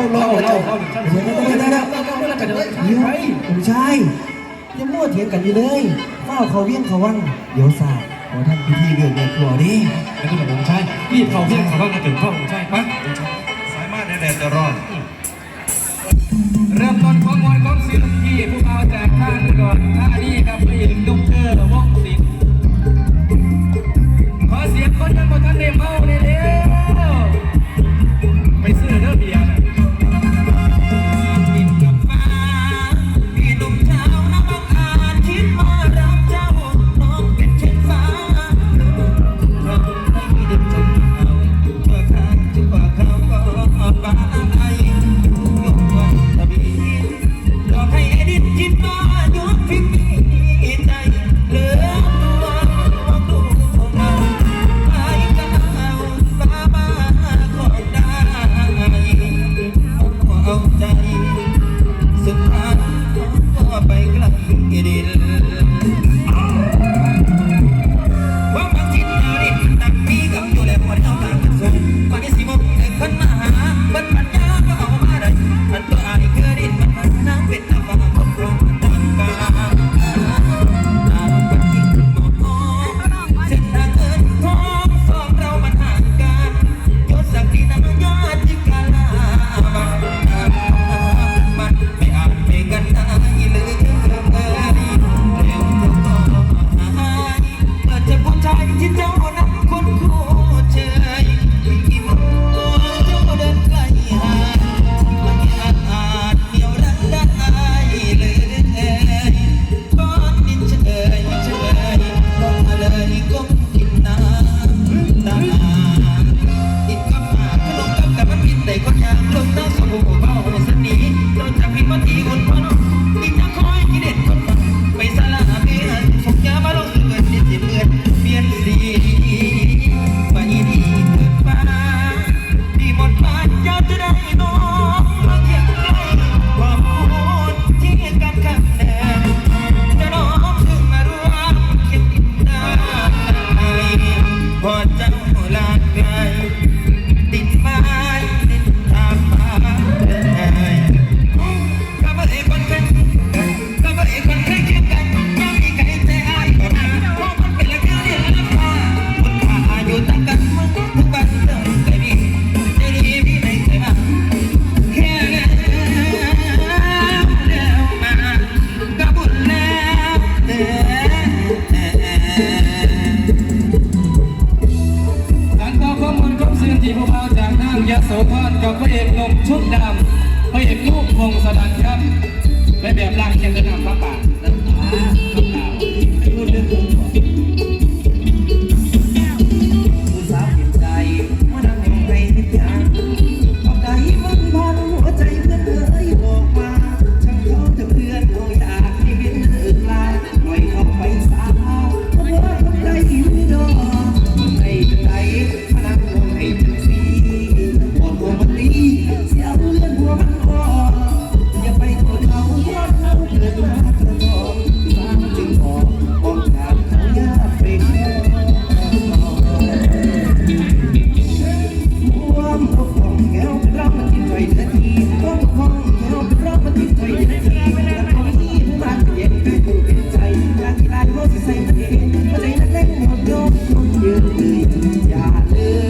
าเล่าเล่าเดี๋ยวเปเลยวเดี๋ยวเดี๋ยวไม่ใช่ยังมั่วเถียงกันอยู่เลยเฝ้าเขาเวียงเขาว่างเดี๋ยวสาขอท่านพิธีเรื่องในครัวดิแล้วก็แบบผมใช่รีบเขาเวียงเขาว่างกันถึงพ่อผมใช่ปะสายมาแดดจะร้อเริ่มต้นข้อมวยของศิลพี่ผู้เอาแจกข้างก่อนท่านี้ครับผู้หญิงะเอกดรวงศิลป์ ก้อนกับพระเอกหนุ่มชุดดำพระเอกลูกพงศธรครับไปแบบร่างยังกระนำมาปากน้ำตาข้ำตาพูดเรื่อง เล็กๆหมดยกหมดยืนอย่าลืม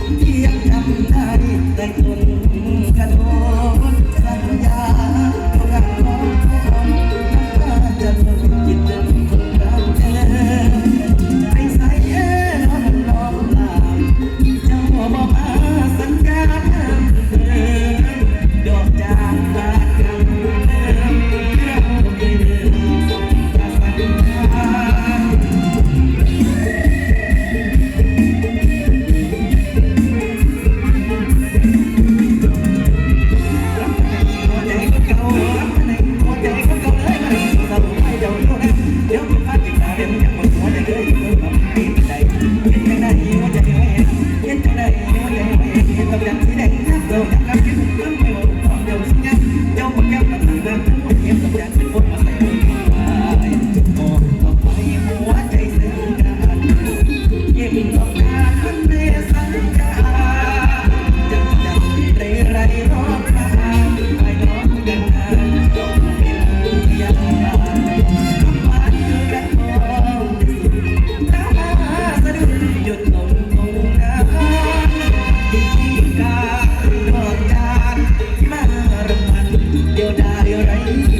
าา